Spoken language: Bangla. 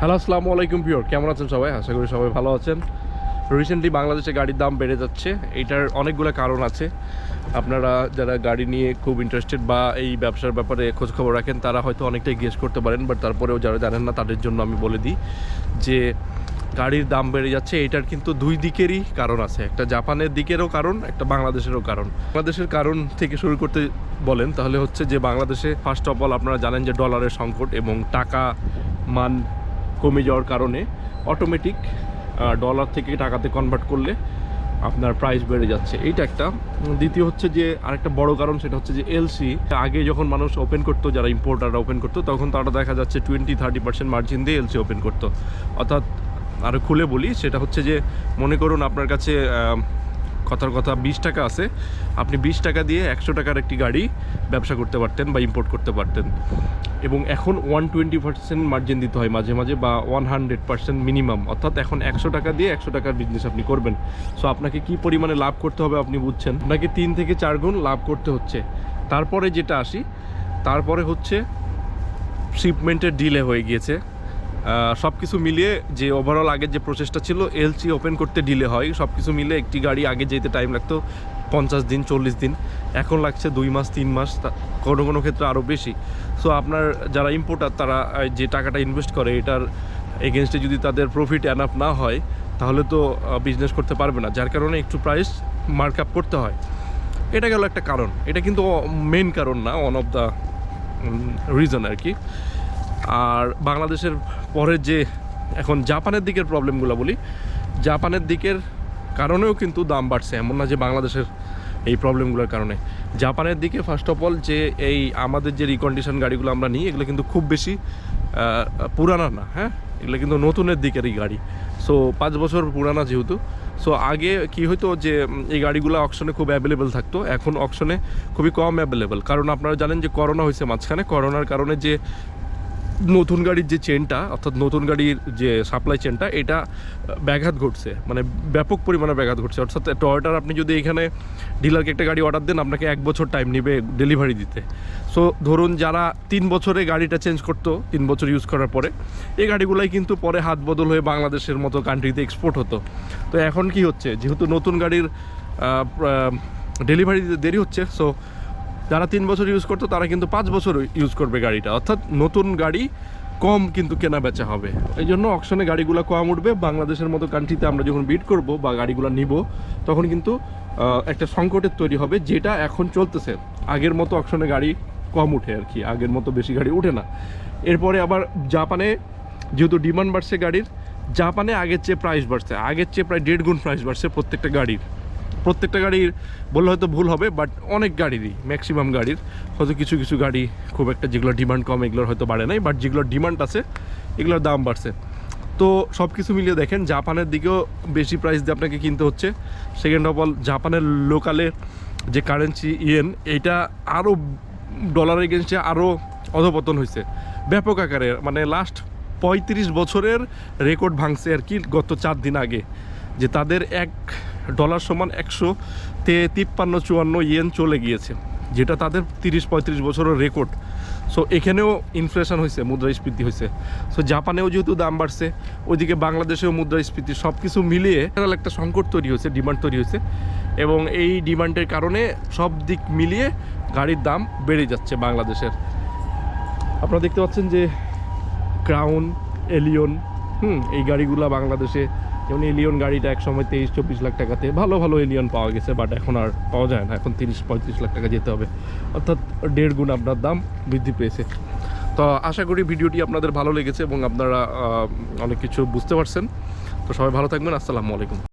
হ্যালো, আসসালামু আলাইকুম পিওর কেমন আছেন সবাই? আশা করি সবাই ভালো আছেন। রিসেন্টলি বাংলাদেশে গাড়ির দাম বেড়ে যাচ্ছে। এটার অনেকগুলো কারণ আছে। আপনারা যারা গাড়ি নিয়ে খুব ইন্টারেস্টেড বা এই ব্যবসার ব্যাপারে খোঁজখবর রাখেন, তারা হয়তো অনেকটাই গেস করতে পারেন বাট তারপরেও যারা জানেন না, তাদের জন্য আমি বলে দিই যে, গাড়ির দাম বেড়ে যাচ্ছে। এটার কিন্তু দুই দিকেরই কারণ আছে। একটা জাপানের দিকেরও কারণ, একটা বাংলাদেশেরও কারণ। বাংলাদেশের কারণ থেকে শুরু করতে বলেন, তাহলে হচ্ছে যে, বাংলাদেশে ফার্স্ট অফ অল আপনারা জানেন যে ডলারের সংকট এবং টাকা মান কমে যাওয়ার কারণে অটোমেটিক ডলার থেকে টাকাতে কনভার্ট করলে আপনার প্রাইস বেড়ে যাচ্ছে। এইটা একটা। দ্বিতীয় হচ্ছে যে, আরেকটা বড় কারণ সেটা হচ্ছে যে এলসি আগে যখন মানুষ ওপেন করতো, যারা ইম্পোর্টাররা ওপেন করতো, তখন তারা দেখা যাচ্ছে টোয়েন্টি থার্টি পার্সেন্ট মার্জিন দিয়ে এলসি ওপেন করতো। অর্থাৎ আরও খুলে বলি, সেটা হচ্ছে যে, মনে করুন আপনার কাছে কথার কথা বিশ টাকা আছে। আপনি বিশ টাকা দিয়ে একশো টাকার একটি গাড়ি ব্যবসা করতে পারতেন বা ইম্পোর্ট করতে পারতেন। এবং এখন ওয়ান টোয়েন্টি পার্সেন্ট মার্জিন দিতে হয় মাঝে মাঝে বা ওয়ান হান্ড্রেড পার্সেন্ট মিনিমাম অর্থাৎ এখন একশো টাকা দিয়ে একশো টাকার বিজনেস আপনি করবেন। সো আপনাকে কি পরিমাণে লাভ করতে হবে আপনি বুঝছেন? আপনাকে তিন থেকে চার গুণ লাভ করতে হচ্ছে। তারপরে যেটা আসি, তারপরে হচ্ছে শিপমেন্টের ডিলে হয়ে গিয়েছে। সব কিছু মিলিয়ে যে ওভারঅল আগের যে প্রসেসটা ছিল এলসি ওপেন করতে ডিলে হয়। সব কিছু মিলে একটি গাড়ি আগে যেতে টাইম লাগতো পঞ্চাশ দিন, চল্লিশ দিন। এখন লাগছে দুই মাস, তিন মাস কোনো কোনো ক্ষেত্রে আরও বেশি। সো আপনার যারা ইম্পোর্টার তারা যে টাকাটা ইনভেস্ট করে, এটার এগেনস্টে যদি তাদের প্রফিট অ্যানাফ না হয়, তাহলে তো বিজনেস করতে পারবে না। যার কারণে একটু প্রাইস মার্ক আপ করতে হয়। এটা গেল একটা কারণ। এটা কিন্তু মেন কারণ না ওয়ান অফ দ্য রিজন আর কি। আর বাংলাদেশের পরে যে এখন জাপানের দিকের প্রবলেমগুলো বলি, জাপানের দিকের কারণেও কিন্তু দাম বাড়ছে, এমন না যে বাংলাদেশের এই প্রবলেমগুলোর কারণে। জাপানের দিকে ফার্স্ট অফ অল যে এই আমাদের যে রিকন্ডিশন গাড়িগুলো আমরা নিই, এগুলো কিন্তু খুব বেশি পুরানা না হ্যাঁ? এগুলো কিন্তু নতুনের দিকেরই গাড়ি। সো পাঁচ বছর পুরানা যেহেতু। সো আগে কি হতো যে এই গাড়িগুলো অকশনে খুব অ্যাভেলেবেল থাকতো, এখন অকশনে খুবই কম অ্যাভেলেবেল কারণ আপনারা জানেন যে করোনা হয়েছে মাঝখানে করোনার কারণে যে নতুন গাড়ির যে চেনটা অর্থাৎ নতুন গাড়ির যে সাপ্লাই চেনটা এটা ব্যাঘাত ঘটছে। মানে ব্যাপক পরিমাণে ব্যাঘাত ঘটছে। অর্থাৎ টয়টার আপনি যদি এখানে ডিলারকে একটা গাড়ি অর্ডার দেন, আপনাকে এক বছর টাইম নেবে ডেলিভারি দিতে। সো ধরুন যারা তিন বছরে গাড়িটা চেঞ্জ করতো, তিন বছর ইউজ করার পরে, এই গাড়িগুলাই কিন্তু পরে হাত বদল হয়ে বাংলাদেশের মতো কান্ট্রিতে এক্সপোর্ট হতো। তো এখন কি হচ্ছে? যেহেতু নতুন গাড়ির ডেলিভারি দিতে দেরি হচ্ছে সো যারা তিন বছর ইউজ করতো, তারা কিন্তু পাঁচ বছর ইউজ করবে গাড়িটা। অর্থাৎ নতুন গাড়ি কম কিন্তু কেনা বেচা হবে। এই জন্য অকশনে গাড়িগুলো কম উঠবে। বাংলাদেশের মতো কান্ট্রিতে আমরা যখন বিট করব বা গাড়িগুলো নিব, তখন কিন্তু একটা সংকটের তৈরি হবে, যেটা এখন চলতেছে। আগের মতো অকশনে গাড়ি কম উঠে আর কি। আগের মতো বেশি গাড়ি উঠে না। এরপরে আবার জাপানে যেহেতু ডিমান্ড বাড়ছে গাড়ির, জাপানে আগের চেয়ে প্রাইস বাড়ছে। আগের চেয়ে প্রায় দেড় গুণ প্রাইস বাড়ছে প্রত্যেকটা গাড়ির। প্রত্যেকটা গাড়ির বললে হয়তো ভুল হবে বাট অনেক গাড়িরই ম্যাক্সিমাম গাড়ির। হয়তো কিছু কিছু গাড়ি খুব একটা যেগুলো ডিমান্ড কম, এগুলোর হয়তো বাড়ে নাই বাট যেগুলোর ডিমান্ড আছে, এগুলোর দাম বাড়ছে। তো সব কিছু মিলিয়ে দেখেন, জাপানের দিকেও বেশি প্রাইস দিয়ে আপনাকে কিনতে হচ্ছে। সেকেন্ড অফ অল জাপানের লোকালে যে কারেন্সি ইয়েন এটা আরও ডলারের এগেনস্টে আরও অধপতন হয়েছে ব্যাপক আকারে মানে লাস্ট পঁয়ত্রিশ বছরের রেকর্ড ভাঙছে আর কি, গত চার দিন আগে। যে তাদের এক ডলার সমান একশো তে তিপ্পান্ন চুয়ান্ন ইয়েন চলে গিয়েছে, যেটা তাদের তিরিশ পঁয়ত্রিশ বছরের রেকর্ড। সো এখানেও ইনফ্লেশন হয়েছে, মুদ্রাস্ফীতি হয়েছে। সো জাপানেও যেহেতু দাম বাড়ছে, ওইদিকে বাংলাদেশেও মুদ্রাস্ফীতি সব কিছু মিলিয়ে একটা সংকট তৈরি হয়েছে ডিমান্ড তৈরি হয়েছে। এবং এই ডিমান্ডের কারণে সব দিক মিলিয়ে গাড়ির দাম বেড়ে যাচ্ছে বাংলাদেশের। আপনারা দেখতে পাচ্ছেন যে ক্রাউন এলিয়ন হুম, এই গাড়িগুলো বাংলাদেশে যেমন এলিয়ন গাড়িটা এক সময় তেইশ, চব্বিশ লাখ টাকাতে ভালো ভালো এলিয়ন পাওয়া গেছে বাট এখন আর পাওয়া যায় না। এখন তিরিশ, পঁয়ত্রিশ লাখ টাকা যেতে হবে। অর্থাৎ দেড় গুণ আপনার দাম বৃদ্ধি পেয়েছে। তো আশা করি ভিডিওটি আপনাদের ভালো লেগেছে এবং আপনারা অনেক কিছু বুঝতে পারছেন। তো সবাই ভালো থাকবেন। আসসালামু আলাইকুম।